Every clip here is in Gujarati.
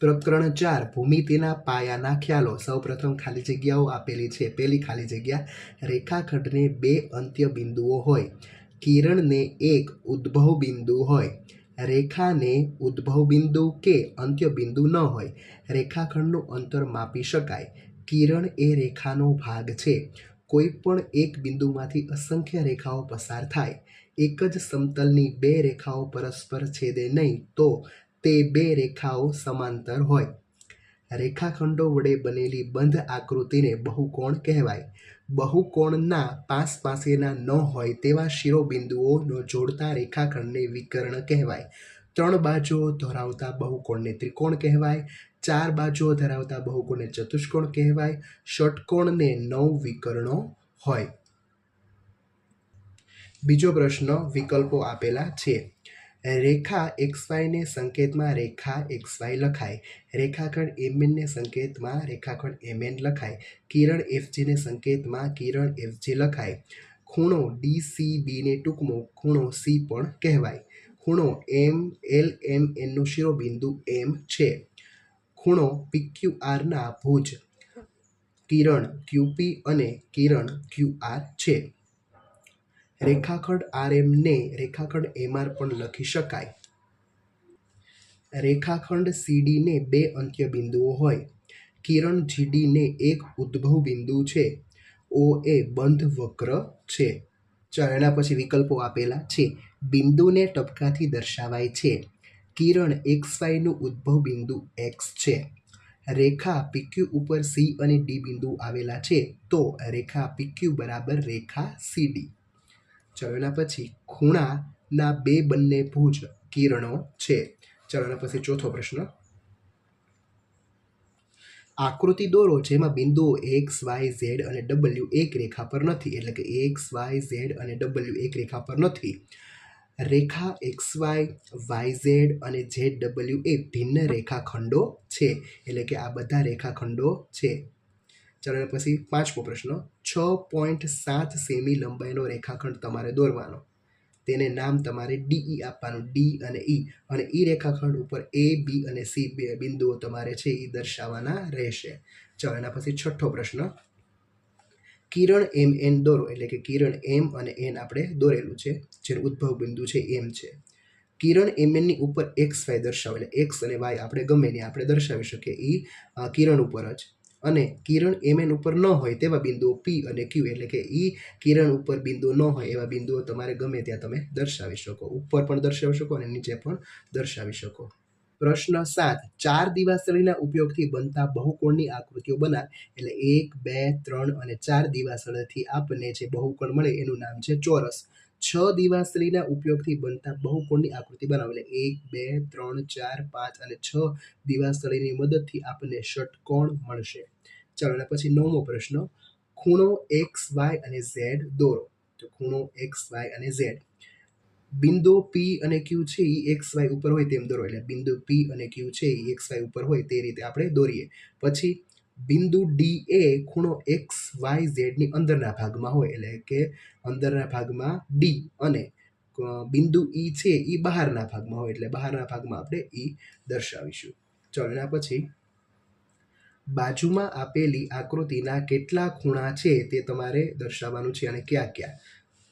પ્રકરણ ચાર ભૂમિતિના પાયાના ખ્યાલો. સૌપ્રથમ ખાલી જગ્યાઓ આપેલી છે. પહેલી ખાલી જગ્યા, રેખાખંડને બે અંત્ય બિંદુઓ હોય. કિરણને એક ઉદ્ભવ બિંદુ હોય. રેખાને ઉદ્ભવ બિંદુ કે અંત્ય બિંદુ ન હોય. રેખાખંડનું અંતર માપી શકાય. કિરણ એ રેખાનો ભાગ છે. કોઈ પણ એક બિંદુમાંથી અસંખ્ય રેખાઓ પસાર થાય. એક જ સમતલની બે રેખાઓ પરસ્પર છેદે નહીં તો તે બે રેખાઓ સમાંતર હોય. રેખાખંડો વડે બનેલી બંધ આકૃતિને બહુકોણ કહેવાય. બહુકોણના પાસ પાસેના ન હોય તેવા શિરોબિંદુઓનો જોડતા રેખાખંડને વિકર્ણ કહેવાય. ત્રણ બાજુઓ ધરાવતા બહુકોણને ત્રિકોણ કહેવાય. ચાર બાજુઓ ધરાવતા બહુકોણને ચતુષ્કોણ કહેવાય. ષટકોણને નવ વિકર્ણો હોય. બીજો પ્રશ્ન વિકલ્પો આપેલા છે. રેખા એક્સ વાયને સંકેતમાં રેખા એક્સ વાય લખાય. રેખાખંડ એમએનને સંકેતમાં રેખાખંડ એમએન લખાય. કિરણ એફજીને સંકેતમાં કિરણ એફજી લખાય. ખૂણો ડી સી બીને ટૂંકમો ખૂણો સી પણ કહેવાય. ખૂણો એમ, એલ, એમ એનનું શિરોબિંદુ એમ છે. ખૂણો પીક્યુ આરના ભુજ. કિરણ ક્યુપી અને કિરણ ક્યુ આર છે. રેખાખંડ આર એમને રેખાખંડ એમઆર પણ લખી શકાય. રેખાખંડ સીડીને બે અંત્ય બિંદુઓ હોય. કિરણ જીડીને એક ઉદ્ભવ બિંદુ છે. ઓ એ બંધ વક્ર છે. ચાલો એના પછી વિકલ્પો આપેલા છે. બિંદુને ટપકાથી દર્શાવાય છે. કિરણ એક્સ વાયનું ઉદ્ભવ બિંદુ એક્સ છે. રેખા પીક્યુ ઉપર સી અને ડી બિંદુ આવેલા છે. તો રેખા પીક્યુ બરાબર રેખા સીડી ચલો પછી ખૂણાના બે બંને ભુજ કિરણો છે. ચલો પછી ચોથો પ્રશ્ન. આકૃતિ દોરો જેમાં બિંદુઓ એક્સ વાય ઝેડ અને ડબલ્યુ એક રેખા પર નથી, એટલે કે એક્સ વાય ઝેડ અને ડબલ્યુ એક રેખા પર નથી. રેખા એક્સ વાય વાય ઝેડ અને ઝેડ ડબલ્યુ એ ભિન્ન રેખાખંડો છે, એટલે કે આ બધા રેખાખંડો છે. ચાલો પછી પાંચમો પ્રશ્ન, છ પોઈન્ટ સાત સેમી લંબાઈનો રેખાખંડ તમારે દોરવાનો. તેને નામ તમારે ડીઈ આપવાનું ડી અને ઈ અને ઈ રેખાખંડ ઉપર એ બી અને સી બે બિંદુઓ તમારે છે એ દર્શાવવાના રહેશે. ચાલો એના પછી છઠ્ઠો પ્રશ્ન. કિરણ એમ એન દોરો, એટલે કે કિરણ એમ અને એન આપણે દોરેલું છે. જેનું ઉદ્ભવ બિંદુ છે એમ છે. કિરણ એમ એનની ઉપર એક્સ વાય દર્શાવે, એટલે એક્સ અને વાય આપણે ગમે ને આપણે દર્શાવી શકીએ. એ કિરણ ઉપર જ. અને કિરણ એમ એન ઉપર ન હોય તેવા બિંદુઓ પી અને ક્યુ એટલે કે ઈ કિરણ ઉપર બિંદુ ન હોય એવા બિંદુઓ તમારે ગમે ત્યાં તમે દર્શાવી શકો. ઉપર પણ દર્શાવી શકો અને નીચે પણ દર્શાવી શકો. પ્રશ્ન સાત, ચાર દિવાસળીના ઉપયોગથી બનતા બહુકોણની આકૃતિઓ બનાવ એટલે એક, બે, ત્રણ અને ચાર દિવાસળીથી આપણને જે બહુકોણ મળે એનું નામ છે ચોરસ. છ દિવાસળીના ઉપયોગથી બનતા બહુકોણની આકૃતિ બનાવો એક, બે, ત્રણ, ચાર, પાંચ અને છ દિવાસળીની મદદથી આપણને ષટકોણ મળશે. ચાલો અને પછી નવમો પ્રશ્ન. ખૂણો એક્સ વાય અને ઝેડ દોરો. તો ખૂણો એક્સ વાય અને ઝેડ બિંદુ પી અને ક્યુ છે એ એક્સ વાય ઉપર હોય તેમ દોરો. એટલે બિંદુ પી અને ક્યુ છે એ એક્સ વાય ઉપર હોય તે રીતે આપણે દોરીએ. પછી બિંદુ ડી એ ખૂણો એક્સ વાય ઝેડની અંદરના ભાગમાં હોય એટલે કે અંદરના ભાગમાં ડી અને બિંદુ ઈ છે એ બહારના ભાગમાં હોય એટલે બહારના ભાગમાં આપણે ઈ દર્શાવીશું. ચલો પછી. બાજુમાં આપેલી આકૃતિના કેટલા ખૂણા છે તે તમારે દર્શાવવાનું છે અને ક્યાં ક્યાં?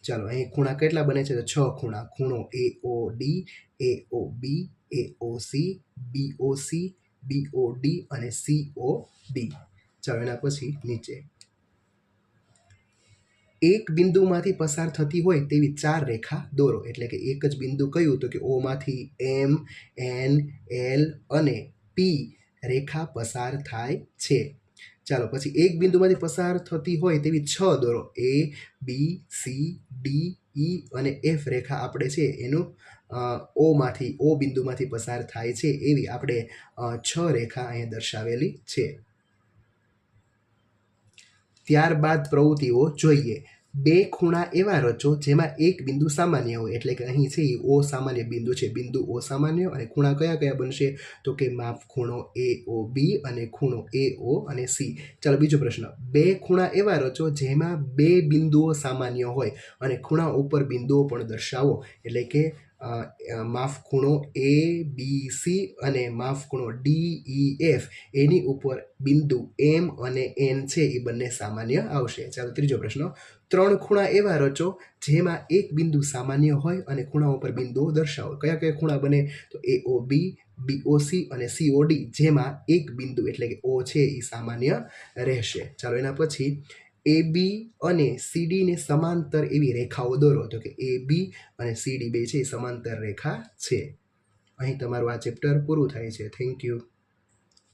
ચાલો, અહીં ખૂણા કેટલા બને છે? છ ખૂણા. ખૂણો A O D A O B A O C B O C B O D અને સી ઓ ડી ચાલો એના પછી નીચે. એક બિંદુમાંથી પસાર થતી હોય તેવી ચાર રેખા દોરો. એટલે કે એક જ બિંદુ કયું તો કે ઓમાંથી એમ એન એલ અને પી રેખા પસાર થાય છે. ચાલો પછી એક બિંદુમાંથી પસાર થતી હોય તેવી છ દોરો. એ બી સી ડી ઈ અને એફ રેખા આપણે છે એનું ઓમાંથી ઓ બિંદુમાંથી પસાર થાય છે એવી આપણે છ રેખા અહીંયા દર્શાવેલી છે. ત્યારબાદ પ્રવૃત્તિઓ જોઈએ. બે ખૂણા એવા રચો જેમાં એક બિંદુ સામાન્ય હોય. એટલે કે અહીં છે એ ઓ સામાન્ય બિંદુ છે. બિંદુ ઓ સામાન્ય અને ખૂણા કયા કયા બનશે? તો કે માપ ખૂણો એ ઓ બી અને ખૂણો એ ઓ અને સી. ચાલો બીજો પ્રશ્ન. બે ખૂણા એવા રચો જેમાં બે બિંદુઓ સામાન્ય હોય અને ખૂણા ઉપર બિંદુઓ પણ દર્શાવો. એટલે કે માફ ખૂણો એ બી સી અને માફ ખૂણો ડી ઈ એફ એની ઉપર બિંદુ એમ અને એન છે, એ બંને સામાન્ય આવશે. ચાલો, ત્રીજો પ્રશ્ન. ત્રણ ખૂણા એવા રચો જેમાં એક બિંદુ સામાન્ય હોય અને ખૂણા ઉપર બિંદુઓ દર્શાવો. કયા કયા ખૂણા બને? તો એ ઓ બી બીઓસી અને સીઓડી જેમાં એક બિંદુ એટલે કે ઓ છે, એ સામાન્ય રહેશે. ચાલો, એના પછી એ, બી અને સીડીને સમાંતર એવી રેખાઓ દોરો તો કે એ, બી અને સીડી બે છે એ સમાંતર રેખા છે. અહીં તમારું આ ચેપ્ટર પૂરું થાય છે. Thank you